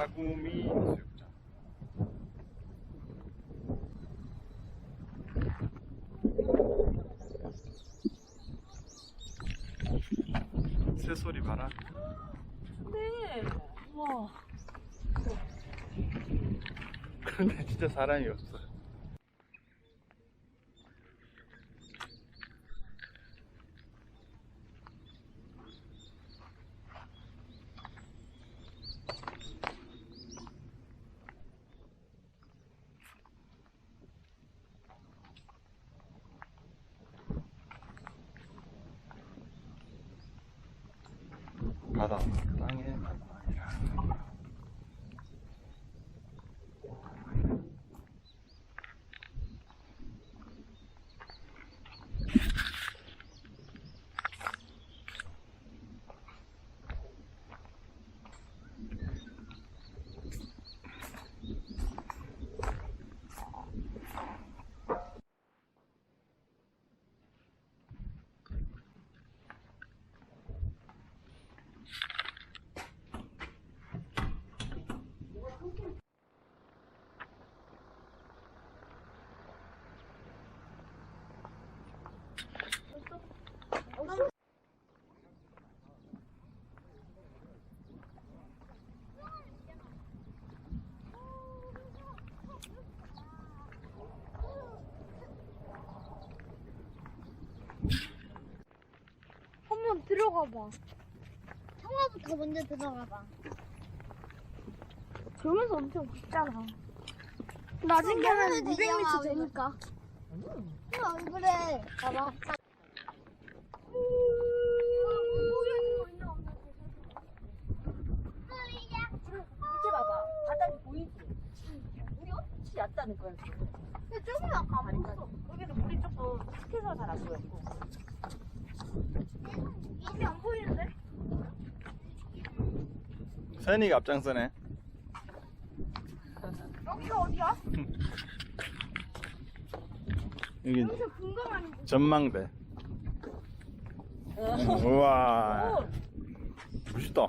가구미 수욕장. 새소리 봐라. 네. 와. 그런데 진짜 사람이 없어. 바다 땅에 만나이라. 한번 들어가 봐. 청아부터 먼저 들어가 봐. 그러면서 엄청 깊잖아. 나중에는 200m 되니까. 그 얼굴에 봐봐. 이렇게 봐봐. 바닥이 보이지? 물이 엄청 얕다는 거야. 지금. 근데 조금만 가봤어. 여기는 물이 조금 탁해서 잘 안 보였고. 이게 안 보이는데? 선이가 앞장서네. 여기가 어디야? 여기 여기서 궁금한 거. 전망대. 우와. 오, 멋있다.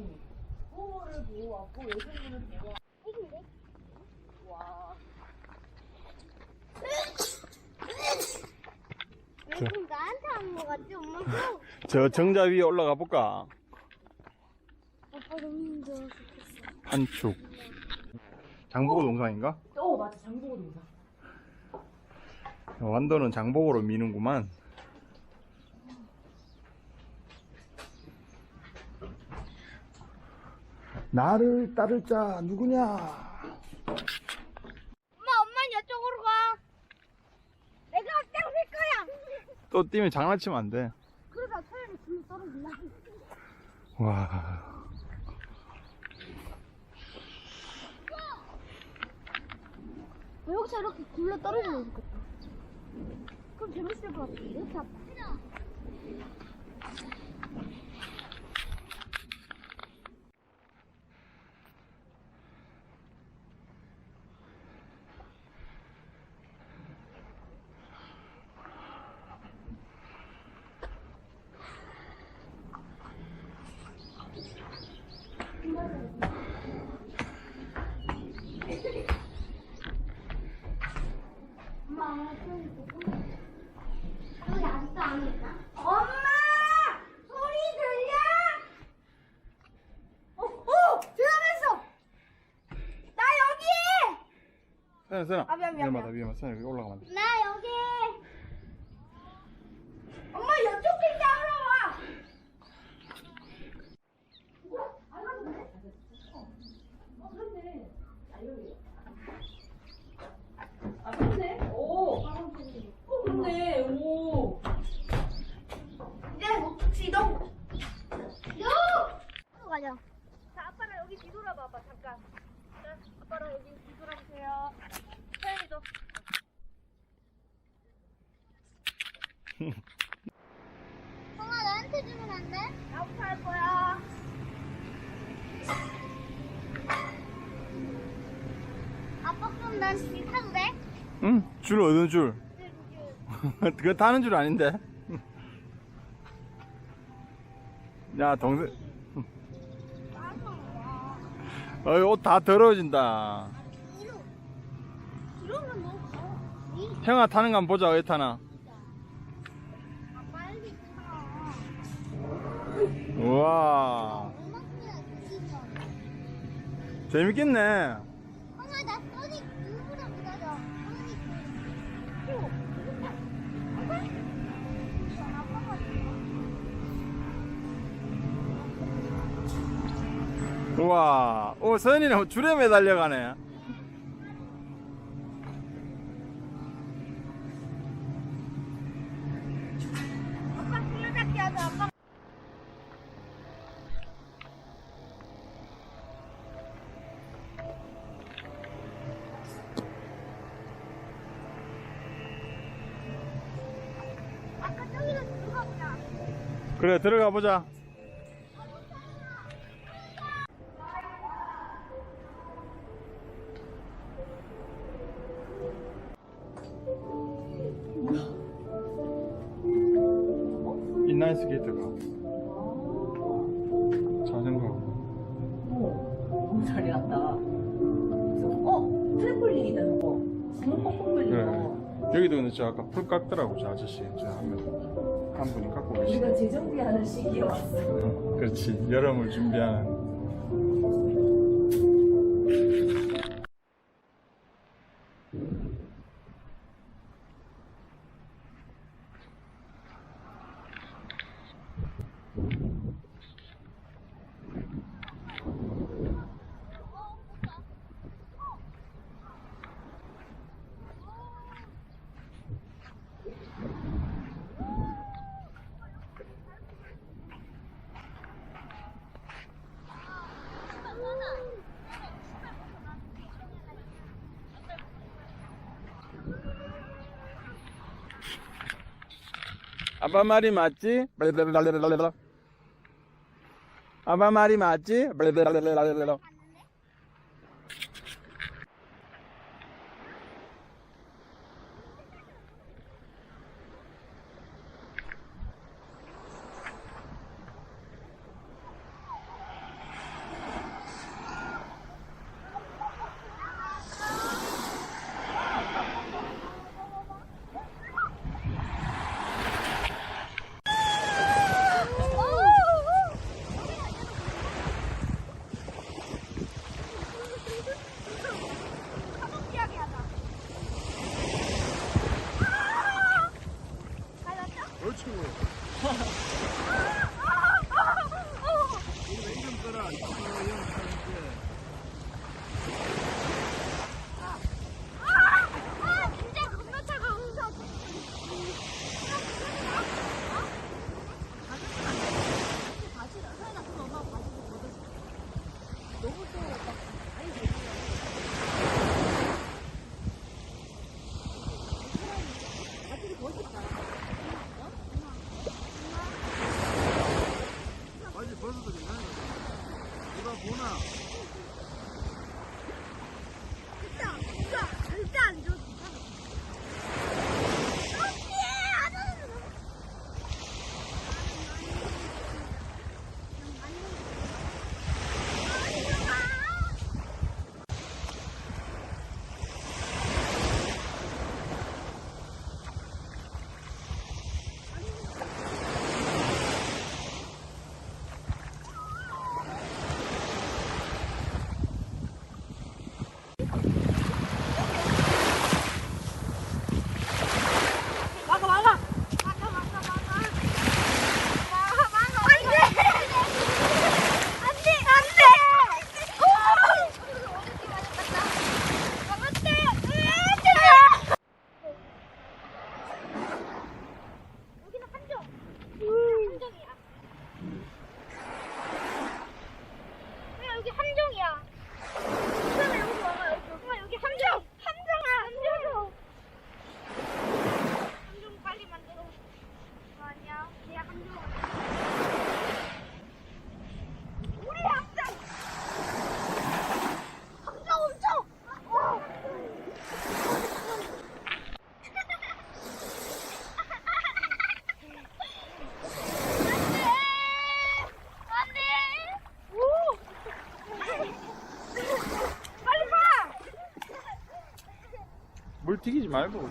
무기. 부모를 보호하고 여성분을 보호. 핵인데? 와. 왜 나한테 하는 거 같지? 엄마 또 저 정자 위에 올라가 볼까? 아빠 너무 힘들어 죽겠어. 한축. 장보고 동상인가? 어 맞아 장보고 동상. 완도는 장보고로 미는구만. 나를 따를 자 누구냐? 엄마, 엄마 이쪽으로 가. 내가 때릴 거야. 또 뛰면 장난치면 안 돼. 그러다 서연이 줄로 떨어질라 와. 여기서 이렇게 굴러 떨어지면 좋겠다. 그럼 재밌을 것 같아. 이렇게 아파. 선아 선아 아, 미안, 미안, 위험하다 위험하다 선아 여기 올라가면 안돼 나 여기! 엄마, 이쪽 길 따라 와! 아, 그러네. 오. 어, 그러네. 오. 이제 목적 시동! 요! 가자. 자, 아빠랑 여기 뒤돌아봐봐, 잠깐. 자, 아빠랑 여기 뒤돌아보세요. 서연이도. 형아, 나한테 주면 안 돼? 나부터 할 거야. 아빠 그럼 난길 타도 돼? 응 줄 어느 줄 그거 타는 줄 아닌데 야 동생 어이 옷 다 더러워진다. 뒤로면 너무 가워. 이 형아 타는 거 한번 보자 왜 타나 우와. 재밌겠네 나 소닉 누구랑. 소닉. 우와 오 서연이는 줄에 매달려 가네 그래 들어가 보자 인라인 스케이트가 자전거 오. 잘 해놨다. 어? 트램폴린이다, 저거. 구멍 뻥뻥 그래 뚫리고. 여기도 근데 저 아까 풀 깎더라고 저 아저씨 저한 명 한 분이 깎고 계시 우리가 재정비 하는 시기에 왔어. 그렇지. 여름을 준비하는 아빠 말이 맞지? 말고.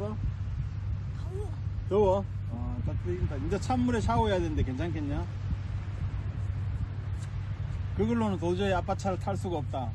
왔어? 더워. 더워? 어, 따뜻해진다. 이제 찬물에 샤워해야 되는데 괜찮겠냐? 그걸로는 도저히 아빠 차를 탈 수가 없다.